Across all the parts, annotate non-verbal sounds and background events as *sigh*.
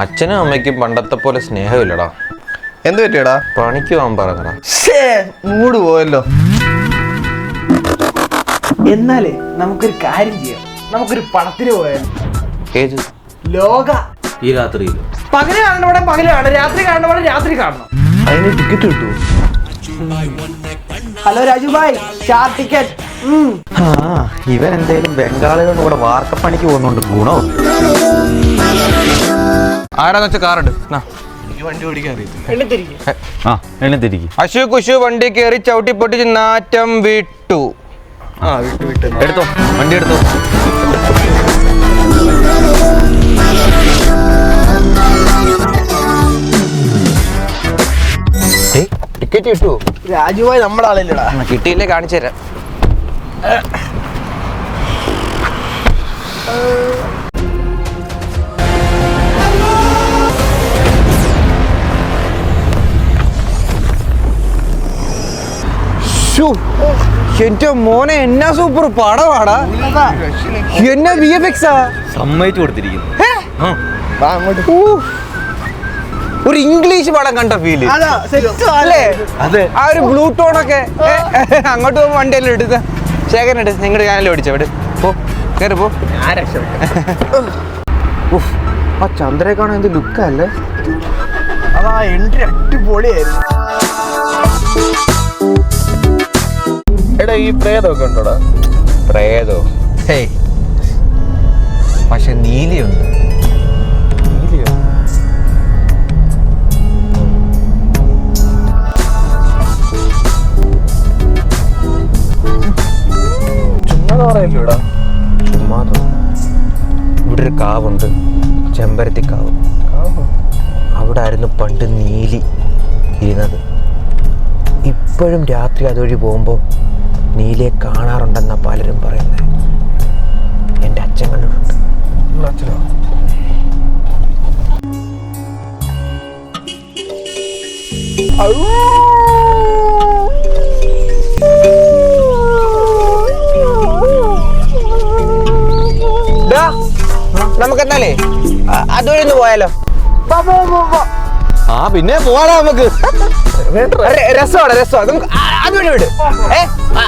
അച്ഛനും അമ്മയ്ക്കും പണ്ടത്തെ പോലെ സ്നേഹമില്ലടാ. എന്ത് പറ്റിയടാ? പണിക്ക് പോകാൻ പറഞ്ഞടാ ഷേ മൂട് പോയല്ലോ. എന്നാലേ നമുക്കൊരു കാര്യം ചെയ്യാം. നമുക്കൊരു പടത്തിന് പോയാൽ ഏത്? ലോക. ഈ രാത്രിയിൽ പകൽ കാണണവിടെ പകൽ കാണണം. രാത്രി കാണണവിടെ രാത്രി കാണണം. അതിന് ടിക്കറ്റ് കിട്ടുമോ hello Raju bhai star ticket. ആ ഇവൻ എന്തായാലും ബംഗാളികളുടെ കൂടെ വാർക്കപ്പണിക്ക് പോകുന്നുണ്ട്. ഗുണോ? ആരാന്ന് വെച്ചാൽ കാറുണ്ട്. ആ എണ്ണത്തിരിക്കും. അശു കുശു വണ്ടി കയറി ചവിട്ടി പൊട്ടിച്ച് നാറ്റം വിട്ടു. ആ വിട്ട് വിട്ടു. എടുത്തോ വണ്ടി എടുത്തോ. ടിക്കറ്റ് കിട്ടുമോ രാജുവായി നമ്മുടെ ആളില്ലടാ കിട്ടിയില്ലേ കാണിച്ചു തരാം. എന്റെ മോനെ എന്നാ സൂപ്പർ പടമാടാ എന്നാ വി എഫ് എക്സാ സമ്മതിച്ചു കൊടുത്തിരിക്കുന്നു. ഒരു ഇംഗ്ലീഷ് പടം കണ്ട ഫീൽ അല്ലേ? അതെ. ആ ഒരു ബ്ലൂ ടോൺ ഒക്കെ. അങ്ങോട്ട് പോകുമ്പോൾ വണ്ടിയെല്ലാം എടുത്ത. ശേഖരൻ എടുത്ത്. നിങ്ങളുടെ ഞാനെല്ലാം ഓടിച്ചോ ഇവിടെ പോ. കയറി പോ. *laughs* ആ ചന്ദ്രയെ കാണാൻ എന്ത് ലുക്കല്ലേ അതാ എൻട്രി അടിപൊളിയായിരുന്നു. എടാ ഈ പ്രേതമൊക്കെ ഉണ്ടോടാ? പ്രേതോ? ഹേയ് പക്ഷെ നീലിയുണ്ട്. ചുമ്മാ പറയല്ലോടാ? ചുമ്മാതോ. ഇവിടെ ഒരു കാവുണ്ട്. ചെമ്പരത്തി കാവ്. അവിടെ ആയിരുന്നു പണ്ട് നീലി ഇരുന്നത്. ഇപ്പോഴും രാത്രി അതുവഴി പോകുമ്പോൾ നീലിയെ കാണാറുണ്ടെന്നാണ് പലരും പറയുന്നത് എന്റെ അച്ഛൻ കണ്ടിട്ടുണ്ട്. അച്ഛനോ? നമുക്ക് എന്നാലേ അതുവഴി ഒന്ന് പോയാലോ? ആ പിന്നെ പോവാടാ നമുക്ക്. രസമാണ് രസമാണ്. നമുക്ക് അതുവഴി വിട്. ഏ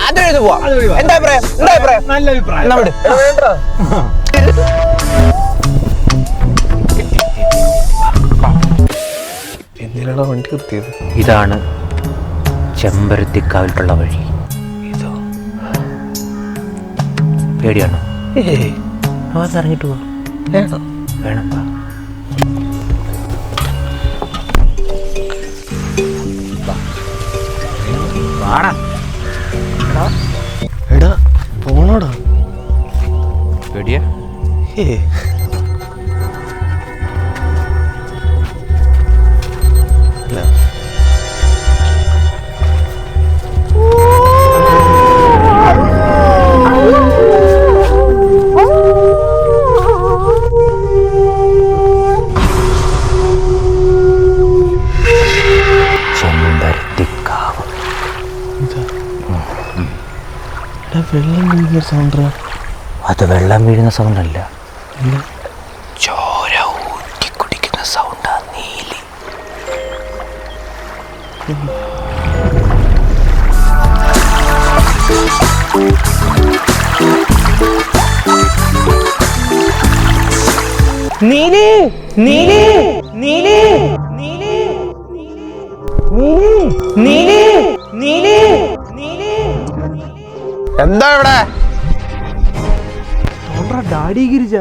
അതുവഴി പോവാം. എന്താ അഭിപ്രായം? എന്താ അഭിപ്രായം? നല്ല അഭിപ്രായം. വിട്. വേണ്ട എന്തിനാണ് വണ്ടി നിർത്തിയത്? ഇതാണ് ചെമ്പരത്തിക്കാവിലുള്ള വഴി. ഇതോ? പേടിയാണോ? ഇറങ്ങിട്ട് പോവാ വേണം വാ. വാടാ. എടാ. പോണോടാ. പേടിയാ? ഏ വെള്ളം വീഴുന്ന സൗണ്ട് അത് വെള്ളം വീഴുന്ന സൗണ്ട് അല്ല. ചോര ഊറ്റി കുടിക്കുന്ന സൗണ്ടാ നീലി. നീലി നീലി നീലി നീലി നീലി നീലി എന്താ ഇവിടെ? ഡാഡി ഗിരിജ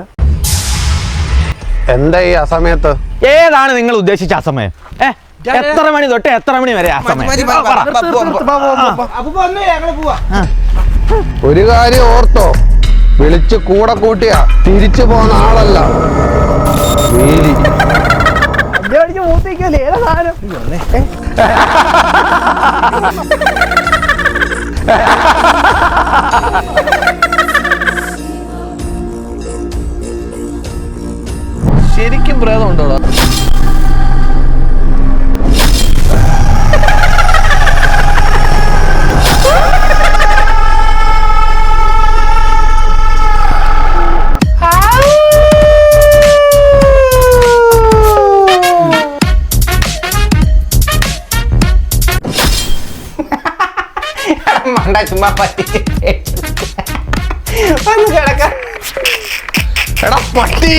എന്താ ഈ അസമയത്ത്? ഏതാണ് നിങ്ങൾ ഉദ്ദേശിച്ച അസമയം? സമയം ഏ എത്ര മണി തൊട്ട് എത്ര മണി വരെ ആ സമയം അപ്പൊ വന്നേ പോവാ. ഒരു കാര്യം ഓർത്തോ. വിളിച്ച് കൂടെ കൂട്ടിയ തിരിച്ചു പോന്ന ആളല്ല. മൂത്തേക്കല്ലേ ഏതാ സാധനം? *laughs* ശരിക്കും പ്രേതം ചുമ്മാ പറ്റി ഒന്ന് കിടക്ക. എടാ പട്ടി.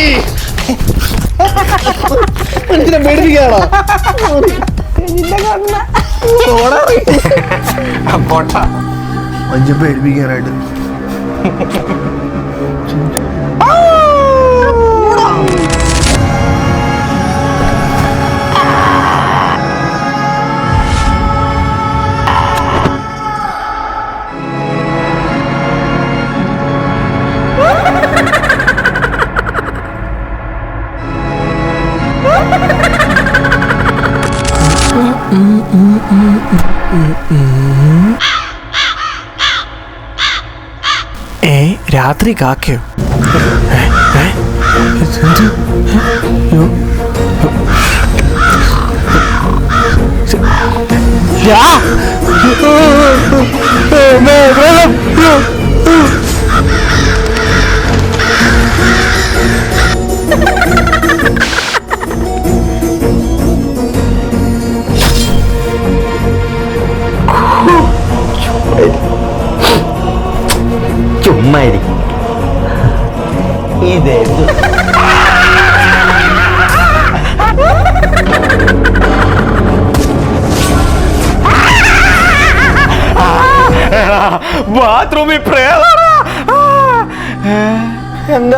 മനുഷ്യനെ പേടിപ്പിക്കാണോ പൊട്ട. മനുഷ്യൻ പേടിപ്പിക്കാനായിട്ട്. ഏ രാത്രി കാക്കയോ? ഏ,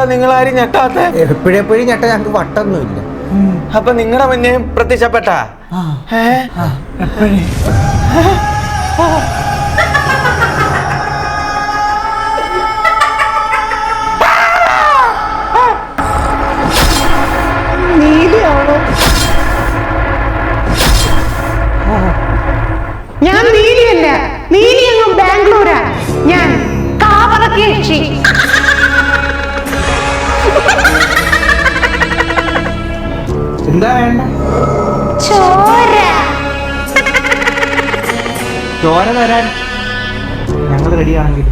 എന്താ നിങ്ങളാരും ഞെട്ടാത്ത? എപ്പോഴെപ്പോഴും ഞെട്ട ഞങ്ങൾക്ക് വട്ടൊന്നുമില്ല. അപ്പൊ നിങ്ങളുടെ മുന്നേ പ്രത്യക്ഷപ്പെട്ട? ഏ? ഞാൻ എന്താ വേണ്ട? ചോര. ചോര തരാൻ ഞങ്ങൾ റെഡിയാണെങ്കിൽ